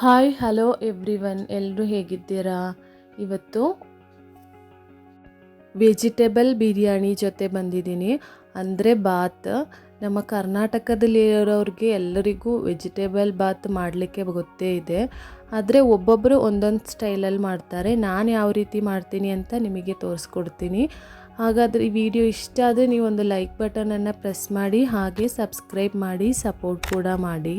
Hi hello every one ಎಲ್ಲರೂ ಹೇಗಿದ್ದೀರಾ? ಇವತ್ತು ವೆಜಿಟೇಬಲ್ ಬಿರಿಯಾನಿ ಜೊತೆ ಬಂದಿದ್ದೀನಿ. ಅಂದರೆ ಬಾತ್. ನಮ್ಮ ಕರ್ನಾಟಕದಲ್ಲಿರೋರಿಗೆ ಎಲ್ಲರಿಗೂ ವೆಜಿಟೇಬಲ್ ಬಾತ್ ಮಾಡಲಿಕ್ಕೆ ಗೊತ್ತೇ ಇದೆ. ಆದರೆ ಒಬ್ಬೊಬ್ಬರು ಒಂದೊಂದು ಸ್ಟೈಲಲ್ಲಿ ಮಾಡ್ತಾರೆ. ನಾನು ಯಾವ ರೀತಿ ಮಾಡ್ತೀನಿ ಅಂತ ನಿಮಗೆ ತೋರಿಸ್ಕೊಡ್ತೀನಿ. ಹಾಗಾದರೆ ಈ ವಿಡಿಯೋ ಇಷ್ಟ ಆದರೆ ಒಂದು ಲೈಕ್ ಬಟನನ್ನು ಪ್ರೆಸ್ ಮಾಡಿ, ಹಾಗೆ ಸಬ್ಸ್ಕ್ರೈಬ್ ಮಾಡಿ ಸಪೋರ್ಟ್ ಕೂಡ ಮಾಡಿ.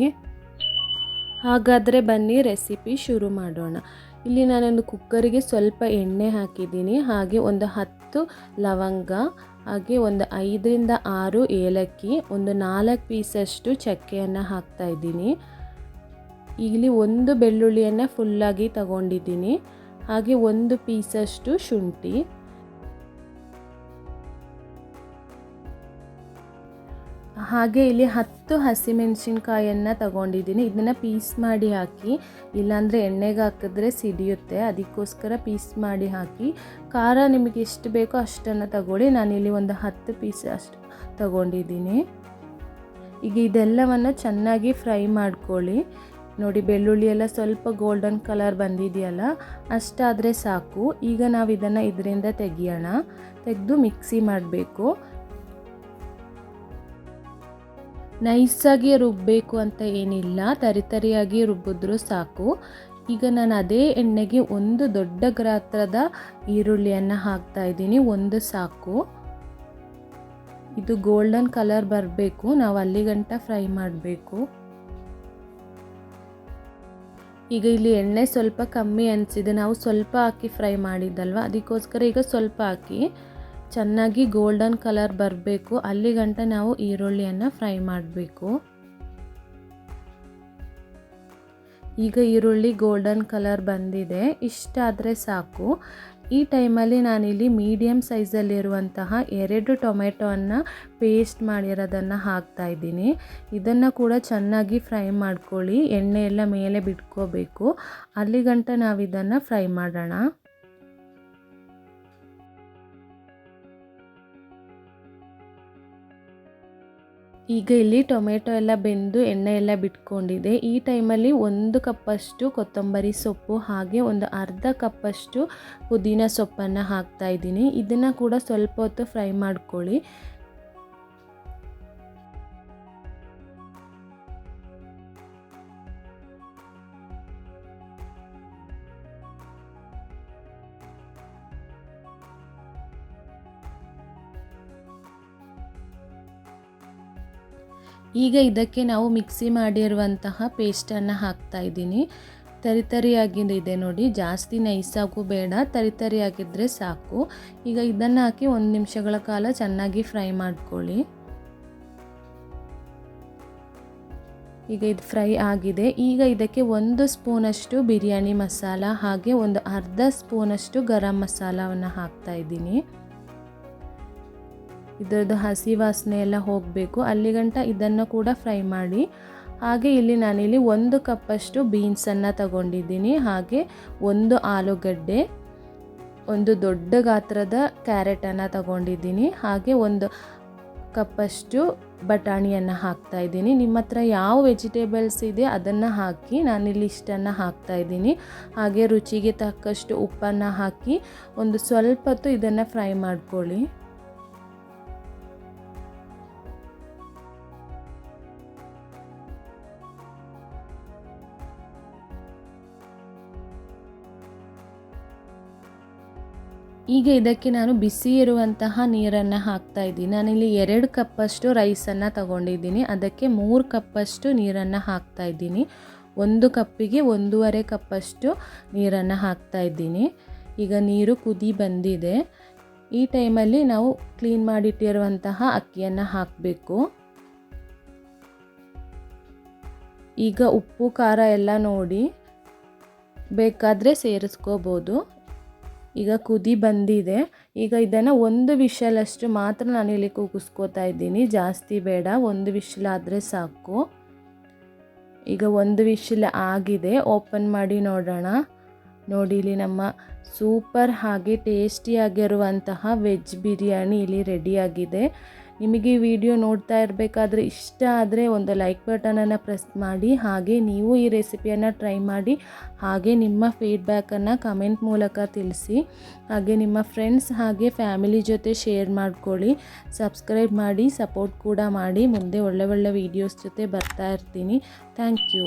ಹಾಗಾದರೆ ಬನ್ನಿ ರೆಸಿಪಿ ಶುರು ಮಾಡೋಣ. ಇಲ್ಲಿ ನಾನೊಂದು ಕುಕ್ಕರಿಗೆ ಸ್ವಲ್ಪ ಎಣ್ಣೆ ಹಾಕಿದ್ದೀನಿ. ಹಾಗೆ ಒಂದು ಹತ್ತು ಲವಂಗ, ಹಾಗೆ ಒಂದು ಐದರಿಂದ ಆರು ಏಲಕ್ಕಿ, ಒಂದು ನಾಲ್ಕು ಪೀಸಷ್ಟು ಚಕ್ಕೆಯನ್ನು ಹಾಕ್ತಾ ಇದ್ದೀನಿ. ಇಲ್ಲಿ ಒಂದು ಬೆಳ್ಳುಳ್ಳಿಯನ್ನು ಫುಲ್ಲಾಗಿ ತಗೊಂಡಿದ್ದೀನಿ. ಹಾಗೆ ಒಂದು ಪೀಸಷ್ಟು ಶುಂಠಿ. ಹಾಗೆ ಇಲ್ಲಿ ಹತ್ತು ಹಸಿಮೆಣಸಿನ್ಕಾಯನ್ನು ತಗೊಂಡಿದ್ದೀನಿ. ಇದನ್ನು ಪೀಸ್ ಮಾಡಿ ಹಾಕಿ, ಇಲ್ಲಾಂದರೆ ಎಣ್ಣೆಗೆ ಹಾಕಿದ್ರೆ ಸಿಡಿಯುತ್ತೆ. ಅದಕ್ಕೋಸ್ಕರ ಪೀಸ್ ಮಾಡಿ ಹಾಕಿ. ಖಾರ ನಿಮಗೆ ಎಷ್ಟು ಬೇಕೋ ಅಷ್ಟನ್ನು ತಗೊಳ್ಳಿ. ನಾನಿಲ್ಲಿ ಒಂದು ಹತ್ತು ಪೀಸ್ ಅಷ್ಟು ತಗೊಂಡಿದ್ದೀನಿ. ಈಗ ಇದೆಲ್ಲವನ್ನು ಚೆನ್ನಾಗಿ ಫ್ರೈ ಮಾಡ್ಕೊಳ್ಳಿ. ನೋಡಿ, ಬೆಳ್ಳುಳ್ಳಿ ಎಲ್ಲ ಸ್ವಲ್ಪ ಗೋಲ್ಡನ್ ಕಲರ್ ಬಂದಿದೆಯಲ್ಲ, ಅಷ್ಟಾದರೆ ಸಾಕು. ಈಗ ನಾವು ಇದನ್ನು ಇದರಿಂದ ತೆಗಿಯೋಣ. ತೆಗೆದು ಮಿಕ್ಸಿ ಮಾಡಬೇಕು. ನೈಸಾಗಿ ರುಬ್ಬಬೇಕು ಅಂತ ಏನಿಲ್ಲ ತರಿತರಿಯಾಗಿ ರುಬ್ಬಿದ್ರೂ ಸಾಕು. ಈಗ ನಾನು ಅದೇ ಎಣ್ಣೆಗೆ ಒಂದು ದೊಡ್ಡ ಗಾತ್ರದ ಈರುಳ್ಳಿಯನ್ನು ಹಾಕ್ತಾ ಇದ್ದೀನಿ, ಒಂದು ಸಾಕು. ಇದು ಗೋಲ್ಡನ್ ಕಲರ್ ಬರಬೇಕು, ನಾವು ಅಲ್ಲಿಗಂಟ ಫ್ರೈ ಮಾಡಬೇಕು. ಈಗ ಇಲ್ಲಿ ಎಣ್ಣೆ ಸ್ವಲ್ಪ ಕಮ್ಮಿ ಅನಿಸಿದೆ, ನಾವು ಸ್ವಲ್ಪ ಹಾಕಿ ಫ್ರೈ ಮಾಡಿದ್ದಲ್ವ? ಅದಕ್ಕೋಸ್ಕರ ಈಗ ಸ್ವಲ್ಪ ಹಾಕಿ. ಚೆನ್ನಾಗಿ ಗೋಲ್ಡನ್ ಕಲರ್ ಬರಬೇಕು. ಅಲ್ಲಿಗಂಟ ನಾವು ಈರುಳ್ಳಿಯನ್ನು ಫ್ರೈ ಮಾಡಬೇಕು. ಈಗ ಈರುಳ್ಳಿ ಗೋಲ್ಡನ್ ಕಲರ್ ಬಂದಿದೆ. ಇಷ್ಟಾದರೆ ಸಾಕು. ಈ ಟೈಮಲ್ಲಿ ನಾನಿಲ್ಲಿ ಮೀಡಿಯಮ್ ಸೈಜಲ್ಲಿರುವಂತಹ ಎರಡು ಟೊಮೆಟೊವನ್ನು ಪೇಸ್ಟ್ ಮಾಡಿರೋದನ್ನು ಹಾಕ್ತಾ ಇದ್ದೀನಿ. ಇದನ್ನು ಕೂಡ ಚೆನ್ನಾಗಿ ಫ್ರೈ ಮಾಡ್ಕೊಳ್ಳಿ. ಎಣ್ಣೆ ಎಲ್ಲ ಮೇಲೆ ಬಿಟ್ಕೋಬೇಕು. ಅಲ್ಲಿಗಂಟ ನಾವು ಇದನ್ನು ಫ್ರೈ ಮಾಡೋಣ. ಈಗ ಇಲ್ಲಿ ಟೊಮೆಟೊ ಎಲ್ಲ ಬೆಂದು ಎಣ್ಣೆ ಎಲ್ಲ ಬಿಟ್ಕೊಂಡಿದೆ. ಈ ಟೈಮಲ್ಲಿ ಒಂದು ಕಪ್ಪಷ್ಟು ಕೊತ್ತಂಬರಿ ಸೊಪ್ಪು ಹಾಗೆ ಒಂದು ಅರ್ಧ ಕಪ್ಪಷ್ಟು ಪುದೀನ ಸೊಪ್ಪನ್ನು ಹಾಕ್ತಾ ಇದ್ದೀನಿ. ಇದನ್ನು ಕೂಡ ಸ್ವಲ್ಪ ಹೊತ್ತು ಫ್ರೈ ಮಾಡ್ಕೊಳ್ಳಿ. ಈಗ ಇದಕ್ಕೆ ನಾವು ಮಿಕ್ಸಿ ಮಾಡಿರುವಂತಹ ಪೇಸ್ಟನ್ನು ಹಾಕ್ತಾ ಇದ್ದೀನಿ. ತರಿತರಿಯಾಗಿದೆ ನೋಡಿ, ಜಾಸ್ತಿ ನೈಸಾಗೂ ಬೇಡ ತರಿತರಿಯಾಗಿದ್ದರೆ ಸಾಕು. ಈಗ ಇದನ್ನು ಹಾಕಿ ಒಂದು ನಿಮಿಷಗಳ ಕಾಲ ಚೆನ್ನಾಗಿ ಫ್ರೈ ಮಾಡ್ಕೊಳ್ಳಿ. ಈಗ ಇದು ಫ್ರೈ ಆಗಿದೆ. ಈಗ ಇದಕ್ಕೆ ಒಂದು ಸ್ಪೂನಷ್ಟು ಬಿರಿಯಾನಿ ಮಸಾಲ ಹಾಗೆ ಒಂದು ಅರ್ಧ ಸ್ಪೂನಷ್ಟು ಗರಂ ಮಸಾಲವನ್ನು ಹಾಕ್ತಾ ಇದ್ದೀನಿ. ಇದರದ್ದು ಹಸಿ ವಾಸನೆ ಎಲ್ಲ ಹೋಗಬೇಕು. ಅಲ್ಲಿಗಂಟ ಇದನ್ನು ಕೂಡ ಫ್ರೈ ಮಾಡಿ. ಹಾಗೆ ಇಲ್ಲಿ ನಾನಿಲ್ಲಿ ಒಂದು ಕಪ್ಪಷ್ಟು ಬೀನ್ಸನ್ನು ತಗೊಂಡಿದ್ದೀನಿ. ಹಾಗೆ ಒಂದು ಆಲೂಗಡ್ಡೆ, ಒಂದು ದೊಡ್ಡ ಗಾತ್ರದ ಕ್ಯಾರೆಟನ್ನು ತಗೊಂಡಿದ್ದೀನಿ. ಹಾಗೆ ಒಂದು ಕಪ್ಪಷ್ಟು ಬಟಾಣಿಯನ್ನು ಹಾಕ್ತಾ ಇದ್ದೀನಿ. ನಿಮ್ಮ ಹತ್ರ ಯಾವ ವೆಜಿಟೇಬಲ್ಸ್ ಇದೆ ಅದನ್ನು ಹಾಕಿ ನಾನಿಲ್ಲಿ ಇಷ್ಟನ್ನು ಹಾಕ್ತಾ ಇದ್ದೀನಿ. ಹಾಗೆ ರುಚಿಗೆ ತಕ್ಕಷ್ಟು ಉಪ್ಪನ್ನು ಹಾಕಿ ಒಂದು ಸ್ವಲ್ಪ ಹೊತ್ತು ಇದನ್ನು ಫ್ರೈ ಮಾಡ್ಕೊಳ್ಳಿ. ಈಗ ಇದಕ್ಕೆ ನಾನು ಬಿಸಿ ಇರುವಂತಹ ನೀರನ್ನು ಹಾಕ್ತಾ ಇದ್ದೀನಿ. ನಾನಿಲ್ಲಿ ಎರಡು ಕಪ್ಪಷ್ಟು ರೈಸನ್ನು ತಗೊಂಡಿದ್ದೀನಿ. ಅದಕ್ಕೆ ಮೂರು ಕಪ್ಪಷ್ಟು ನೀರನ್ನು ಹಾಕ್ತಾ ಇದ್ದೀನಿ. ಒಂದು ಕಪ್ಪಿಗೆ ಒಂದೂವರೆ ಕಪ್ಪಷ್ಟು ನೀರನ್ನು ಹಾಕ್ತಾ ಇದ್ದೀನಿ. ಈಗ ನೀರು ಕುದಿ ಬಂದಿದೆ. ಈ ಟೈಮಲ್ಲಿ ನಾವು ಕ್ಲೀನ್ ಮಾಡಿಟ್ಟಿರುವಂತಹ ಅಕ್ಕಿಯನ್ನು ಹಾಕಬೇಕು. ಈಗ ಉಪ್ಪು, ಖಾರ ಎಲ್ಲ ನೋಡಿ ಬೇಕಾದರೆ ಸೇರಿಸ್ಕೋಬೋದು. ಈಗ ಕುದಿ ಬಂದಿದೆ. ಈಗ ಇದನ್ನು ಒಂದು ವಿಷಲಷ್ಟು ಮಾತ್ರ ನಾನು ಇಲ್ಲಿ ಕೂಗಿಸ್ಕೋತಾ ಇದ್ದೀನಿ. ಜಾಸ್ತಿ ಬೇಡ, ಒಂದು ವಿಷಲಾದರೆ ಸಾಕು. ಈಗ ಒಂದು ವಿಷಲ್ ಆಗಿದೆ. ಓಪನ್ ಮಾಡಿ ನೋಡೋಣ. ನೋಡಿ ಇಲ್ಲಿ ನಮ್ಮ ಸೂಪರ್ ಹಾಗೆ ಟೇಸ್ಟಿಯಾಗಿರುವಂತಹ ವೆಜ್ ಬಿರಿಯಾನಿ ಇಲ್ಲಿ ರೆಡಿಯಾಗಿದೆ. ನಿಮಗೆ ವಿಡಿಯೋ ನೋಡ್ತಾ ಇರಬೇಕಾದ್ರೆ ಇಷ್ಟ ಆದರೆ ಒಂದು ಲೈಕ್ ಬಟನನ್ನು ಪ್ರೆಸ್ ಮಾಡಿ, ಹಾಗೆ ನೀವು ಈ ರೆಸಿಪಿಯನ್ನು ಟ್ರೈ ಮಾಡಿ, ಹಾಗೆ ನಿಮ್ಮ ಫೀಡ್ಬ್ಯಾಕನ್ನು ಕಮೆಂಟ್ ಮೂಲಕ ತಿಳಿಸಿ, ಹಾಗೆ ನಿಮ್ಮ ಫ್ರೆಂಡ್ಸ್ ಹಾಗೆ ಫ್ಯಾಮಿಲಿ ಜೊತೆ ಶೇರ್ ಮಾಡ್ಕೊಳ್ಳಿ, ಸಬ್ಸ್ಕ್ರೈಬ್ ಮಾಡಿ, ಸಪೋರ್ಟ್ ಕೂಡ ಮಾಡಿ, ಮುಂದೆ ಒಳ್ಳೆ ಒಳ್ಳೆ ವೀಡಿಯೋಸ್ ಜೊತೆ ಬರ್ತಾ ಇರ್ತೀನಿ. Thank you.